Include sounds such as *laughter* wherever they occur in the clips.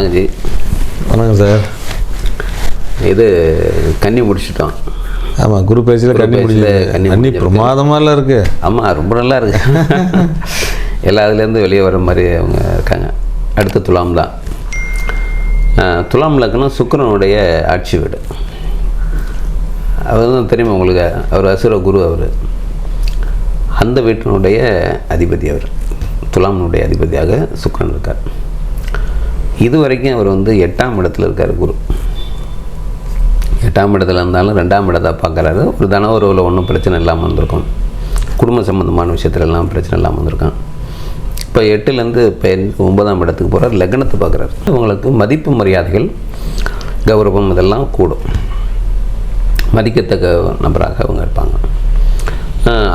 வணக்கம் ஜி வணக்கம் சார். இது கன்னி முடிச்சிட்டோம். ஆமாம் குரு பேச்சில் கண்ணி கன்னி கண்ணி. பிரமாதமாலாம் இருக்கு. ஆமாம் ரொம்ப நல்லா இருக்கு. *laughs* எல்லா இதுலேருந்து வெளியே வர மாதிரி அவங்க இருக்காங்க. அடுத்து துலாம் தான் துலாம் லக்னம் சுக்கிரனுடைய ஆட்சி வீடு. அவர் தான் தெரியுமா உங்களுக்கு? அவர் அசுர குரு அவர். அந்த வீட்டினுடைய அதிபதி அவர். துலாம்னுடைய அதிபதியாக சுக்கிரன் இருக்கார். இது வரைக்கும் அவர் வந்து எட்டாம் இடத்துல இருக்கார் குரு. எட்டாம் இடத்துல இருந்தாலும் ரெண்டாம் இடத்தை பார்க்குறாரு. ஒரு தன உறவில் ஒன்றும் பிரச்சனை இல்லாமல் வந்திருக்கும் குடும்ப சம்மந்தமான விஷயத்துல எல்லாம் பிரச்சனை இல்லாமல் வந்திருக்கான். இப்போ எட்டுலேருந்து இப்போ ஒன்பதாம் இடத்துக்கு போகிறார் லக்னத்தை பார்க்குறாரு. இவங்களுக்கு மதிப்பு மரியாதைகள் கௌரவம் இதெல்லாம் கூடும். மதிக்கத்தக்க நபராக அவங்க இருப்பாங்க.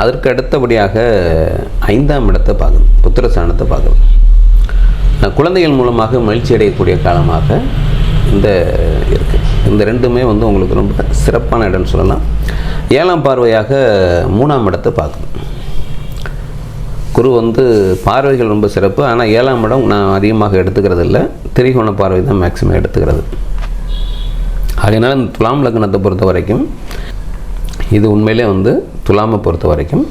அதற்கு அடுத்தபடியாக ஐந்தாம் இடத்தை பார்க்குது புத்திரஸ்தானத்தை பார்க்குது குழந்தைகள் மூலமாக மகிழ்ச்சி அடையக்கூடிய காலமாக இந்த இருக்குது இந்த ரெண்டுமே வந்து உங்களுக்கு ரொம்ப சிறப்பான இடம்னு சொல்லலாம். ஏழாம் பார்வையாக மூணாம் இடத்தை பார்க்குது குரு வந்து பார்வைகள் ரொம்ப சிறப்பு. ஆனால் ஏழாம் இடம் நான் அதிகமாக எடுத்துக்கிறது இல்லை திரிகோண பார்வை தான் மேக்ஸிமம் எடுத்துக்கிறது. அதனால் இந்த துலாம் லக்னத்தை பொறுத்த வரைக்கும் இது உண்மையிலே வந்து துலாமை பொறுத்த வரைக்கும்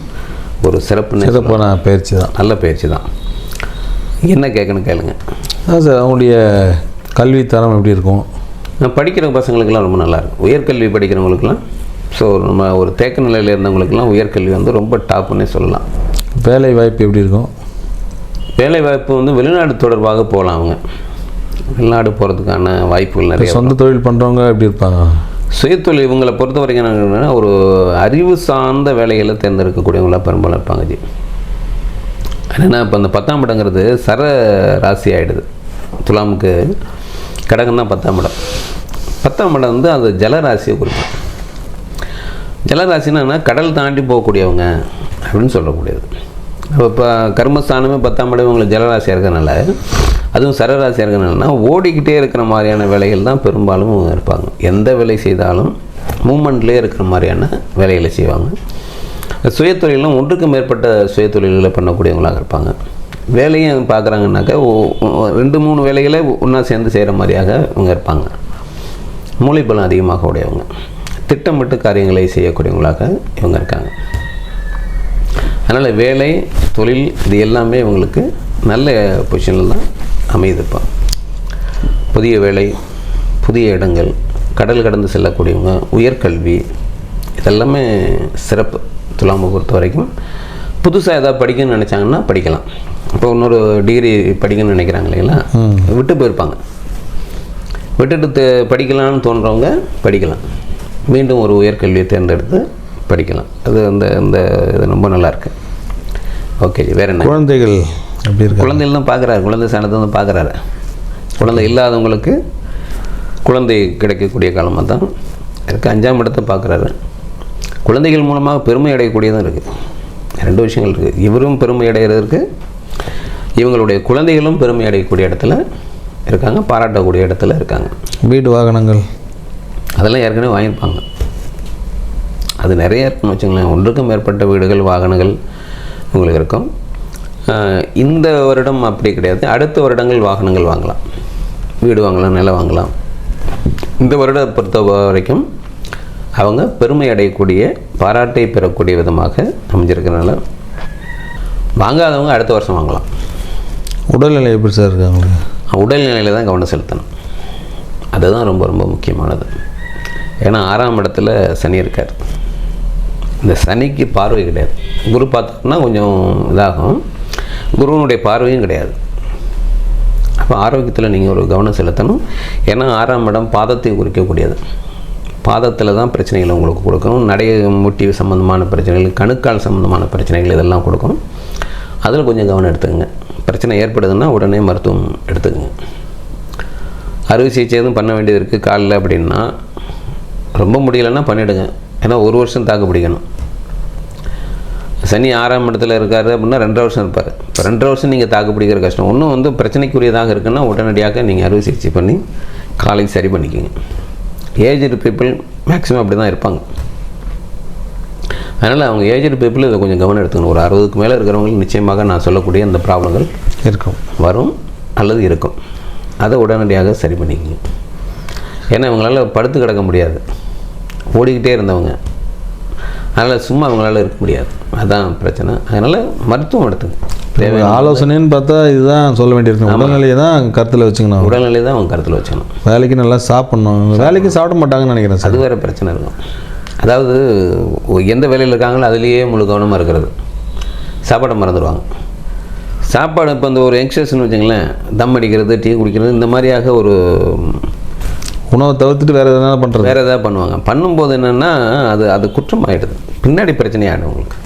ஒரு சிறப்பு சிறப்பான பயிற்சி தான். நல்ல பயிற்சி தான். என்ன கேட்கணும் கேளுங்க. அதான் சார் அவங்களுடைய கல்வி தரம் எப்படி இருக்கும்? நான் படிக்கிற பசங்களுக்கெல்லாம் ரொம்ப நல்லா இருக்கும் உயர்கல்வி படிக்கிறவங்களுக்கெல்லாம் ஸோ நம்ம ஒரு தேக்க நிலையில் இருந்தவங்களுக்கெல்லாம் உயர்கல்வி வந்து ரொம்ப டாப்புன்னே சொல்லலாம். வேலை வாய்ப்பு எப்படி இருக்கும்? வேலை வாய்ப்பு வந்து வெளிநாடு தொடர்பாக போகலாம் அவங்க. வெளிநாடு போகிறதுக்கான வாய்ப்புகள் நிறைய சொந்த தொழில் பண்ணுறவங்க எப்படி இருப்பாங்க? சுயத்தொழில் இவங்களை பொறுத்த வரைக்கும் ஒரு அறிவு சார்ந்த வேலைகளை தேர்ந்தெடுக்கக்கூடியவங்களா பெரும்பாலும் இருப்பாங்க ஜி. என்னென்னா இப்போ அந்த பத்தாம் இடங்கிறது சர ராசி ஆகிடுது துலாமுக்கு கடகம் தான் பத்தாம் இடம். பத்தாம் இடம் வந்து அது ஜலராசியை குறிக்கும். ஜலராசினா கடல் தாண்டி போகக்கூடியவங்க அப்படின்னு சொல்லக்கூடியது. இப்போ கர்மஸ்தானமே பத்தாம் இடம் இவங்களுக்கு ஜலராசியாக இருக்கிறனால அதுவும் சரராசியாக இருக்கறனால ஓடிக்கிட்டே இருக்கிற மாதிரியான வேலைகள் தான் பெரும்பாலும் இருப்பாங்க. எந்த வேலை செய்தாலும் மூமெண்ட்லேயே இருக்கிற மாதிரியான வேலைகளை செய்வாங்க. சுயத்தொழிலும் ஒன்றுக்கு மேற்பட்ட சுயத்தொழில்களை பண்ணக்கூடியவங்களாக இருப்பாங்க. வேலையும் பார்க்குறாங்கனாக்கா ரெண்டு மூணு வேலைகளை ஒன்றா சேர்ந்து செய்கிற மாதிரியாக இவங்க இருப்பாங்க. மூளைப்பலம் அதிகமாக உடையவங்க. திட்டமிட்டு காரியங்களை செய்யக்கூடியவங்களாக இவங்க இருக்காங்க. அதனால் வேலை தொழில் இது எல்லாமே இவங்களுக்கு நல்ல பொசிஷனில் தான் அமையுது இப்போ புதிய வேலை புதிய இடங்கள் கடல் கடந்து செல்லக்கூடியவங்க உயர்கல்வி இதெல்லாமே சிறப்பு. துலாமை பொறுத்த வரைக்கும் புதுசாக ஏதாவது படிக்கணும்னு நினச்சாங்கன்னா படிக்கலாம். இப்போ இன்னொரு டிகிரி படிக்கணும்னு நினைக்கிறாங்க இல்லைங்களா? விட்டு போயிருப்பாங்க. விட்டுட்டு படிக்கலாம்னு தோன்றவங்க படிக்கலாம். மீண்டும் ஒரு உயர்கல்வியை தேர்ந்தெடுத்து படிக்கலாம். அது அந்த அந்த இது ரொம்ப நல்லா இருக்கு. ஓகே வேற என்ன? குழந்தைகள் எப்படி இருக்காங்க? குழந்தைகள் தான் பார்க்குறாரு குழந்தை சாணத்தை தான் பார்க்குறாரு குழந்தை இல்லாதவங்களுக்கு குழந்தை கிடைக்கக்கூடிய காலமாக தான் இருக்குது அஞ்சாம் இடத்தை பார்க்குறாரு குழந்தைகள் மூலமாக பெருமை அடையக்கூடியதும் இருக்குது ரெண்டு விஷயங்கள் இருக்குது இவரும் பெருமை அடைகிறது இருக்குது இவங்களுடைய குழந்தைகளும் பெருமை அடையக்கூடிய இடத்துல இருக்காங்க பாராட்டக்கூடிய இடத்துல இருக்காங்க. வீடு வாகனங்கள். அதெல்லாம் ஏற்கனவே வாங்கியிருப்பாங்க. அது நிறைய இருக்குன்னு வச்சுங்களேன் ஒன்றுக்கும் மேற்பட்ட வீடுகள் வாகனங்கள் உங்களுக்கு இருக்கும். இந்த வருடம் அப்படி கிடையாது. அடுத்த வருடங்கள் வாகனங்கள் வாங்கலாம். வீடு வாங்கலாம் நிலம் வாங்கலாம். இந்த வருடம் பொறுத்த வரைக்கும் அவங்க பெருமை அடையக்கூடிய பாராட்டை பெறக்கூடிய விதமாக அமைஞ்சிருக்கிறனால வாங்காதவங்க அடுத்த வருஷம் வாங்கலாம். உடல்நிலை எப்படி சார் இருக்கு அவங்களுக்கு? உடல்நிலையில் தான் கவனம் செலுத்தணும். அதுதான் ரொம்ப ரொம்ப முக்கியமானது. ஏன்னா ஆறாம் இடத்துல சனி இருக்கார். இந்த சனிக்கு பார்வை கிடையாது. குரு பார்த்தோம்னா கொஞ்சம் இதாகும். குருவனுடைய பார்வையும் கிடையாது. அப்போ ஆரோக்கியத்தில் நீங்கள் ஒரு கவனம் செலுத்தணும். ஏன்னா ஆறாம் இடம் பாதத்தை குறிக்கக்கூடியது. பாதத்தில் தான் பிரச்சனைகளை உங்களுக்கு கொடுக்கணும். நடை முட்டி சம்மந்தமான பிரச்சனைகள் கணுக்கால் சம்மந்தமான பிரச்சனைகள் இதெல்லாம் கொடுக்கும் அதில் கொஞ்சம் கவனம் எடுத்துக்கங்க. பிரச்சனை ஏற்படுதுன்னா உடனே மருத்துவம் எடுத்துக்கங்க. அறுவை சிகிச்சை எதுவும் பண்ண வேண்டியது இருக்குது காலில் அப்படின்னா ரொம்ப முடியலைன்னா பண்ணிவிடுங்க ஏன்னா ஒரு வருஷம் தாக்கு பிடிக்கணும். சனி ஆறாம் இடத்துல இருக்காரு அப்படின்னா ரெண்டரை வருஷம் இருப்பார். இப்போ ரெண்டரை வருஷம் நீங்கள் தாக்கு பிடிக்கிற கஷ்டம். ஒன்றும் வந்து பிரச்சனைக்குரியதாக இருக்குன்னா உடனடியாக நீங்கள் அறுவை சிகிச்சை பண்ணி காலை சரி பண்ணிக்கோங்க. ஏஜ்டு பீப்புள் மேக்ஸிமம் அப்படி தான் இருப்பாங்க. அதனால் அவங்க ஏஜ்டு பீப்புள் இதை கொஞ்சம் கவனம் எடுத்துக்கணும். ஒரு அறுபதுக்கு மேலே இருக்கிறவங்களுக்கு நிச்சயமாக நான் சொல்லக்கூடிய அந்த ப்ராப்ளங்கள் இருக்கும். வரும் அல்லது இருக்கும். அதை உடனடியாக சரி பண்ணிக்கங்க ஏன்னா இவங்களால படுத்து கிடக்க முடியாது. ஓடிக்கிட்டே இருந்தவங்க. அதனால் சும்மா அவங்களால இருக்க முடியாது. அதான் பிரச்சனை. அதனால் மருத்துவம் எடுத்துங்க தேவையான ஆலோசனைன்னு பார்த்தா இதுதான் சொல்ல வேண்டியிருக்கு உடல்நிலையை தான் கருத்தில் வச்சுக்கணும். உடல்நிலை தான் அவங்க கருத்தில் வச்சுக்கணும். வேலைக்கு நல்லா சாப்பிடணும். வேலைக்கு சாப்பிட மாட்டாங்கன்னு நினைக்கிறேன் சார். அது வேறு பிரச்சனை இருக்கும் அதாவது எந்த வேலையில் இருக்காங்களோ அதுலேயே முழு கவனமாக இருக்கிறது. சாப்பாடை மறந்துடுவாங்க. சாப்பாடு இப்போ இந்த ஒரு யங்ஸ்டர்ஸ்னு வச்சுங்களேன் தம் அடிக்கிறது டீ குடிக்கிறது இந்த மாதிரியாக ஒரு உணவை தவிர்த்துட்டு வேறு எதனா பண்ணுறது வேறு எதாவது பண்ணுவாங்க. பண்ணும்போது என்னென்னா அது அது குற்றமாயிடுது. பின்னாடி பிரச்சனையாகிடும் உங்களுக்கு.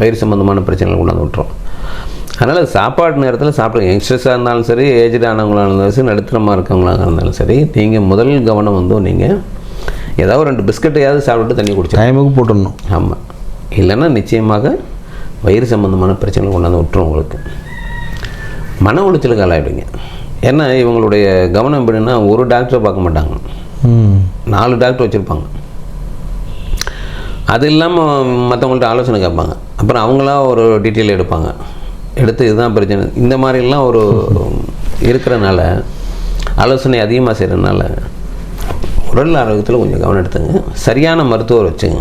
வயிறு சம்மந்தமான பிரச்சனைகள் கொண்டாந்து விட்டுரும். அதனால் சாப்பாடு நேரத்தில் சாப்பிடுங்க யங்ஸ்டர்ஸாக இருந்தாலும் சரி ஏஜ்டு ஆனவங்களாக இருந்தாலும் சரி நடுத்தரமாக இருக்கவங்களாக இருந்தாலும் சரி நீங்கள் முதல் கவனம் வந்து நீங்கள் ஏதாவது ரெண்டு பிஸ்கட்டையாவது சாப்பிட்டு தண்ணி குடிச்சு டைமுக்கு போட்டுடணும். ஆமாம் இல்லைன்னா நிச்சயமாக வயிறு சம்மந்தமான பிரச்சனைகள் கொண்டாந்து விட்டுரும் உங்களுக்கு. மன உளைச்சலுக்கு ஆளாயிடுங்க ஏன்னா இவங்களுடைய கவனம் எப்படின்னா ஒரு டாக்டரை பார்க்க மாட்டாங்க. நாலு டாக்டர் வச்சுருப்பாங்க. அது இல்லாமல் மற்றவங்கள்ட்ட ஆலோசனை கேட்பாங்க. அப்புறம் அவங்களா ஒரு டீட்டெயில் எடுப்பாங்க. எடுத்து இதுதான் பிரச்சனை. இந்த மாதிரிலாம் ஒரு இருக்கிறனால ஆலோசனை அதிகமாக செய்கிறதுனால உடல் ஆரோக்கியத்தில் கொஞ்சம் கவனம் எடுத்துங்க. சரியான மருத்துவர் வச்சுங்க.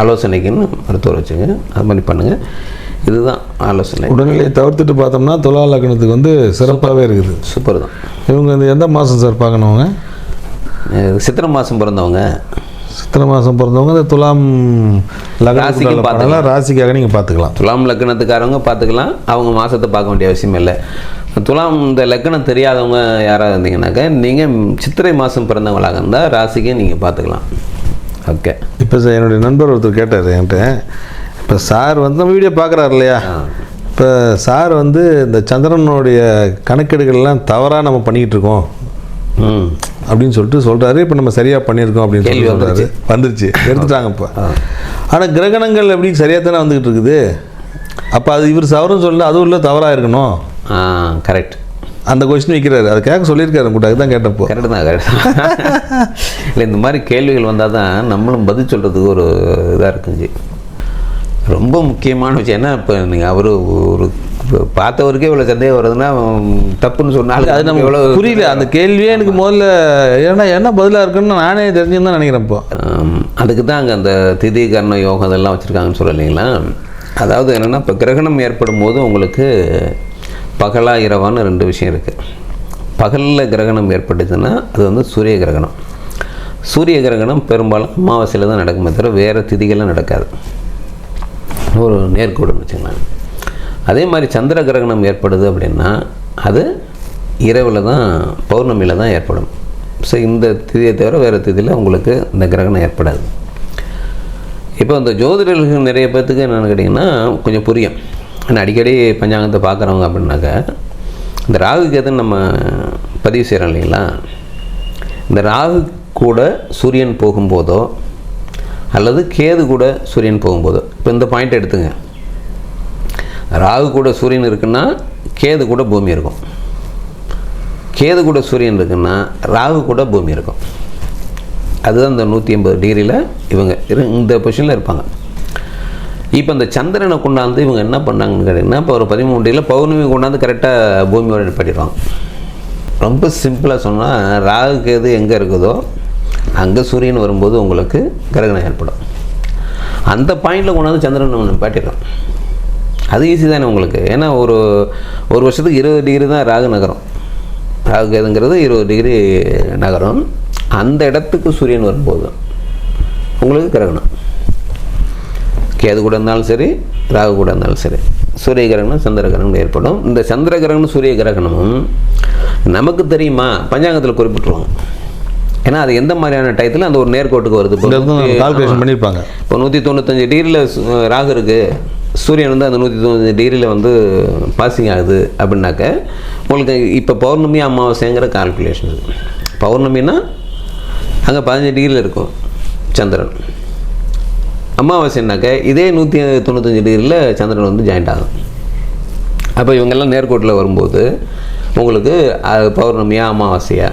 ஆலோசனைக்குன்னு மருத்துவர் வச்சுங்க. அது மாதிரி பண்ணுங்கள் இதுதான் ஆலோசனை. உடல்நிலையை தவிர்த்துட்டு பார்த்தோம்னா துலா லக்னத்துக்கு வந்து சிறப்பாகவே இருக்குது. சூப்பர் தான் இவங்க எந்த மாதம் சார் பார்க்கணுங்க அஹ் சித்திரை மாதம் பிறந்தவங்க. சித்திரை மாதம் பிறந்தவங்க இந்த துலாம் லக்னம் பார்த்துக்கலாம். ராசிக்காக நீங்கள் பார்த்துக்கலாம். துலாம் லக்கணத்துக்காரவங்க பார்த்துக்கலாம். அவங்க மாதத்தை பார்க்க வேண்டிய அவசியம் இல்லை. துலாம் இந்த லக்கணம் தெரியாதவங்க யாராவது இருந்தீங்கன்னாக்கா நீங்கள் சித்திரை மாதம் பிறந்தவங்களாக இருந்தால் ராசிக்கு நீங்கள் பார்த்துக்கலாம். ஓகே. இப்போ சார் என்னுடைய நண்பர் ஒருத்தர் கேட்டார் என்கிட்ட. இப்போ சார் வந்து நம்ம வீடியோ பார்க்குறாரு இல்லையா? இப்போ சார் வந்து இந்த சந்திரனுடைய கணக்கெடுகள்லாம் தவறாக நம்ம பண்ணிக்கிட்டு இருக்கோம். ம். அப்படின்னு சொல்லிட்டு சொல்கிறாரு இப்போ நம்ம சரியாக பண்ணியிருக்கோம் அப்படின்னு சொல்லி சொல்கிறாரு வந்துருச்சு. எடுத்துட்டாங்க இப்போ. ஆனால் கிரகணங்கள் எப்படி சரியாக தானே வந்துக்கிட்டு இருக்குது? அப்போ அது இவர் சவரம் சொல்லி அதுவும் இல்லை தவறாக இருக்கணும். கரெக்ட் அந்த கொஸ்டின் வைக்கிறாரு. அதை கேட்க சொல்லியிருக்காரு உங்கள்கிட்ட அதுதான் கேட்டப்போ. கரெக்டு தான் கரெக்ட் இல்லை இந்த மாதிரி கேள்விகள் வந்தால் தான் நம்மளும் பதில் சொல்கிறதுக்கு ஒரு இதாக இருக்குஞ்சி. ரொம்ப முக்கியமான விஷயம். ஏன்னா இப்போ நீங்கள் அவர் ஒரு பார்த்தவருக்கே இவ்வளோ சந்தேகம் வருதுன்னா தப்புன்னு சொன்னாலும் அது நம்ம எவ்வளோ புரியல. அந்த கேள்வியே எனக்கு முதல்ல ஏன்னா என்ன பதிலாக இருக்குன்னு நானே தெரிஞ்சுன்னு தான் நினைக்கிறேன் இப்போ. அதுக்கு தான் அங்கே அந்த திதி கர்ண யோகம் அதெல்லாம் வச்சுருக்காங்கன்னு சொல்லலைங்களா அதாவது என்னென்னா இப்போ கிரகணம் ஏற்படும் போது உங்களுக்கு பகலா இரவான்னு ரெண்டு விஷயம் இருக்குது பகலில் கிரகணம் ஏற்பட்டுச்சுன்னா அது வந்து சூரிய கிரகணம். சூரிய கிரகணம் பெரும்பாலும் அமாவாசையில் தான் நடக்குமே தவிர வேறு திதிகள்லாம் நடக்காது. ஒரு நேர்கோடுன்னு வச்சுக்கலாம் அதே மாதிரி சந்திர கிரகணம் ஏற்படுது அப்படின்னா அது இரவில் தான் பௌர்ணமியில் தான் ஏற்படும். ஸோ இந்த திதியை தவிர வேறு திதியில் உங்களுக்கு இந்த கிரகணம் ஏற்படாது. இப்போ இந்த ஜோதிடர்கள் நிறைய பேர்த்துக்கு என்னென்னு கேட்டிங்கன்னா கொஞ்சம் புரியும். ஆனால் அடிக்கடி பஞ்சாங்கத்தை பார்க்குறவங்க அப்படின்னாக்கா இந்த ராகு கேதுன்னு நம்ம பதிவு செய்கிறோம் இல்லைங்களா? இந்த ராகு கூட சூரியன் போகும்போதோ அல்லது கேது கூட சூரியன் போகும்போதோ இப்போ இந்த பாயிண்ட் எடுத்துங்க. ராகு கூட சூரியன் இருக்குன்னா கேது கூட பூமி இருக்கும். கேது கூட சூரியன் இருக்குன்னா ராகு கூட பூமி இருக்கும். அதுதான் இந்த நூற்றி எண்பது டிகிரியில் இவங்க இரு- இந்த பொசிஷனில் இருப்பாங்க. இப்போ இந்த சந்திரனை கொண்டாந்து இவங்க என்ன பண்ணாங்கன்னு கேட்டிங்கன்னா இப்போ ஒரு பதிமூணு டிகிரியில் பௌர்ணமி கொண்டாந்து கரெக்டாக பூமியோட பண்ணிடுவாங்க. ரொம்ப சிம்பிளாக சொன்னால் ராகு கேது எங்கே இருக்குதோ அங்கே சூரியன் வரும்போது உங்களுக்கு கிரகணம் ஏற்படும். அந்த பாயிண்டில் கொண்டாந்து சந்திரன் நிப்பாட்டிடுறோம். அது ஈஸி தானே உங்களுக்கு. ஏன்னா ஒரு ஒரு வருஷத்துக்கு இருபது டிகிரி தான் ராகு நகரம். ராகு கேதுங்கிறது இருபது டிகிரி நகரம். அந்த இடத்துக்கு சூரியன் வரும்போது உங்களுக்கு கிரகணம். கேது கூட இருந்தாலும் சரி ராகு கூட இருந்தாலும் சரி. சூரிய கிரகணம் சந்திர கிரகணம் ஏற்படும். இந்த சந்திர கிரகணம் சூரிய கிரகணமும் நமக்கு தெரியுமா? பஞ்சாங்கத்தில் குறிப்பிட்டுருவாங்க. ஏன்னா அது எந்த மாதிரியான டயத்தில் அந்த ஒரு நேர்கோட்டுக்கு வருது. இப்போ கால்குலேஷன் பண்ணியிருப்பாங்க இப்போ நூற்றி தொண்ணூத்தஞ்சு டிகிரியில் ராகு இருக்குது சூரியன் வந்து அந்த நூற்றி தொண்ணூத்தஞ்சு டிகிரியில் வந்து பாசிங் ஆகுது அப்படின்னாக்க உங்களுக்கு இப்போ பௌர்ணமி அமாவாசைங்கிற கால்குலேஷன் பௌர்ணமினா அங்கே பதினஞ்சு டிகிரியில் இருக்கும் சந்திரன். அமாவாசைனாக்க இதே நூற்றி தொண்ணூத்தஞ்சு டிகிரியில் சந்திரன் வந்து ஜாயிண்ட் ஆகும். அப்போ இவங்கெல்லாம் நேர்கோட்டில் வரும்போது உங்களுக்கு பௌர்ணமியா அமாவாசையா?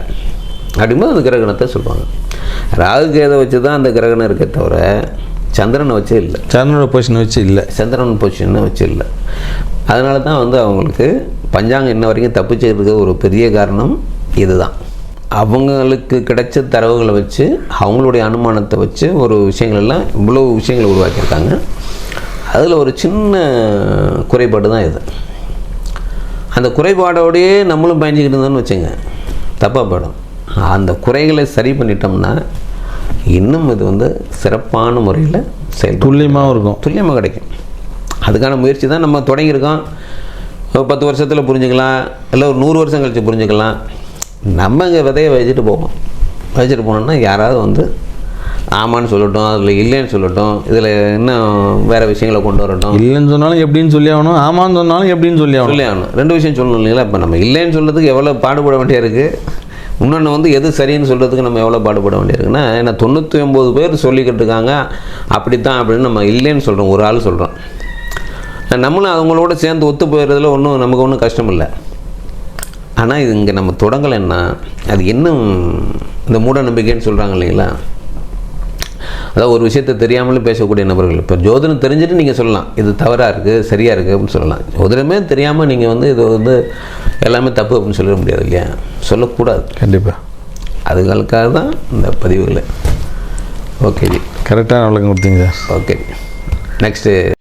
அப்படிங்கும்போது அந்த கிரகணத்தை சொல்லுவாங்க. ராகு கேதை வச்சு தான் அந்த கிரகணம் இருக்கே தவிர சந்திரனை வச்சு இல்லை. சந்திரனோட பொசிஷன் வச்சு இல்லை. சந்திரன் பொசிஷனை வச்சு இல்லை. அதனால தான் வந்து அவங்களுக்கு பஞ்சாங்கம் இன்ன வரைக்கும் தப்பிச்சுக்கிறதுக்கு ஒரு பெரிய காரணம் இதுதான். அவங்களுக்கு கிடைச்ச தரவுகளை வச்சு அவங்களுடைய அனுமானத்தை வச்சு ஒரு விஷயங்கள் எல்லாம் இவ்வளோ விஷயங்களை உருவாக்கியிருக்காங்க. அதில் ஒரு சின்ன குறைபாடு தான் இது. அந்த குறைபாடோடையே நம்மளும் பயணிச்சுக்கிட்டு இருந்தோம்னு வச்சுங்க தப்பாக போயிடும். அந்த குறைகளை சரி பண்ணிட்டோம்னா இன்னும் இது வந்து சிறப்பான முறையில் செயல்படும் துல்லியமாகவும் இருக்கும். துல்லியமாக கிடைக்கும். அதுக்கான முயற்சி தான் நம்ம தொடங்கியிருக்கோம். பத்து வருஷத்தில் புரிஞ்சுக்கலாம். இல்லை ஒரு நூறு வருஷம் கழித்து புரிஞ்சுக்கலாம். நம்ம இங்கே விதையை வச்சுட்டு போவோம். வச்சுட்டு போனோம்னா யாராவது வந்து ஆமான்னு சொல்லட்டும் அதில் இல்லைன்னு சொல்லட்டும் இதில் இன்னும் வேறு விஷயங்களை கொண்டு வரட்டும். இல்லைன்னு சொன்னாலும் எப்படின்னு சொல்லி ஆகணும் ஆமான்னு சொன்னாலும் எப்படின்னு சொல்லி ஆகணும். சொல்லி ஆகணும். ரெண்டு விஷயம் சொல்லணும் இல்லைங்களா? இப்போ நம்ம இல்லைன்னு சொல்கிறதுக்கு எவ்வளோ பாடுபட வேண்டியிருக்கு இன்னொன்று வந்து எது சரின்னு சொல்கிறதுக்கு நம்ம எவ்வளோ பாடுபட வேண்டியிருக்குன்னா ஏன்னா தொண்ணூற்றி ஒம்பது பேர் சொல்லிக்கிட்டு இருக்காங்க அப்படித்தான் அப்படின்னு நம்ம இல்லைன்னு சொல்கிறோம் ஒரு ஆள் சொல்கிறோம் நம்மளும் அவங்களோட சேர்ந்து ஒத்து போயிடுறதுல ஒன்றும் நமக்கு ஒன்றும் கஷ்டம் இல்லை. ஆனால் இது இங்கே நம்ம தொடங்கலைன்னா அது இன்னும் இந்த மூட நம்பிக்கைன்னு சொல்கிறாங்க இல்லைங்களா? அதாவது ஒரு விஷயத்தை தெரியாமலும் பேசக்கூடிய நபர்கள். இப்போ ஜோதிடம் தெரிஞ்சுட்டு நீங்கள் சொல்லலாம். இது தவறாக இருக்குது சரியாக இருக்குது அப்படின்னு சொல்லலாம். ஜோதிடமே தெரியாமல் நீங்கள் வந்து இது வந்து எல்லாமே தப்பு அப்படின்னு சொல்லிட முடியாது இல்லையா? சொல்லக்கூடாது. கண்டிப்பாக அதுகளுக்காக தான் இந்த பதிவுகளை. ஓகே ஜி. கரெக்டாக விளக்கம் கொடுத்தீங்க சார். Okay next